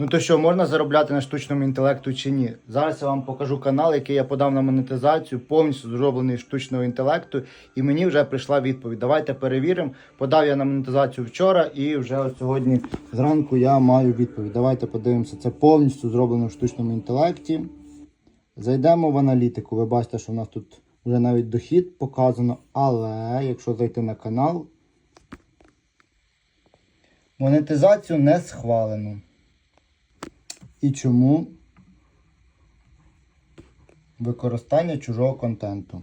Ну то що, можна заробляти на штучному інтелекту чи ні? Зараз я вам покажу канал, який я подав на монетизацію, повністю зроблений штучного інтелекту, і мені вже прийшла відповідь. Давайте перевіримо. Подав я на монетизацію вчора, і вже сьогодні зранку я маю відповідь. Давайте подивимося. Це повністю зроблено в штучному інтелекті. Зайдемо в аналітику. Ви бачите, що в нас тут вже навіть дохід показано. Але якщо зайти на канал, монетизацію не схвалено. І чому використання чужого контенту?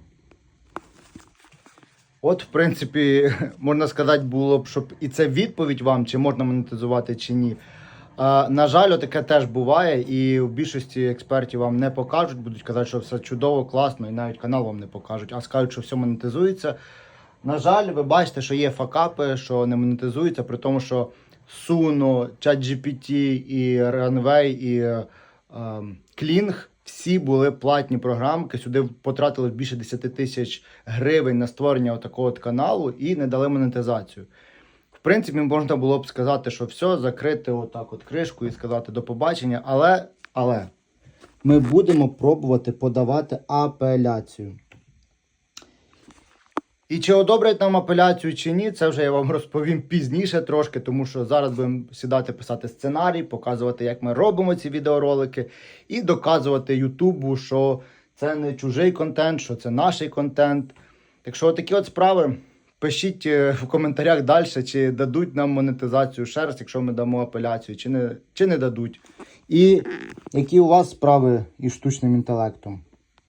От, в принципі, можна сказати, було б, щоб і це відповідь вам, чи можна монетизувати, чи ні. А, на жаль, таке теж буває, і в більшості експертів вам не покажуть, будуть казати, що все чудово, класно, і навіть канал вам не покажуть, а скажуть, що все монетизується. На жаль, ви бачите, що є факапи, що не монетизується, при тому, що Suno, ChatGPT, і Runway, і е, всі були платні програмки. Сюди потратили більше 10 тисяч гривень на створення такого каналу і не дали монетизацію. В принципі, можна було б сказати, що все, закрити отак от кришку і сказати до побачення, але, але ми будемо пробувати подавати апеляцію. І чи одобрять нам апеляцію чи ні, це вже я вам розповім пізніше трошки, тому що зараз будемо сідати писати сценарій, показувати, як ми робимо ці відеоролики, і доказувати Ютубу, що це не чужий контент, що це наш контент. Так що такі от справи. Пишіть е, в коментарях далі, чи дадуть нам монетизацію ще раз, якщо ми дамо апеляцію, чи не, чи не дадуть. І які у вас справи із штучним інтелектом?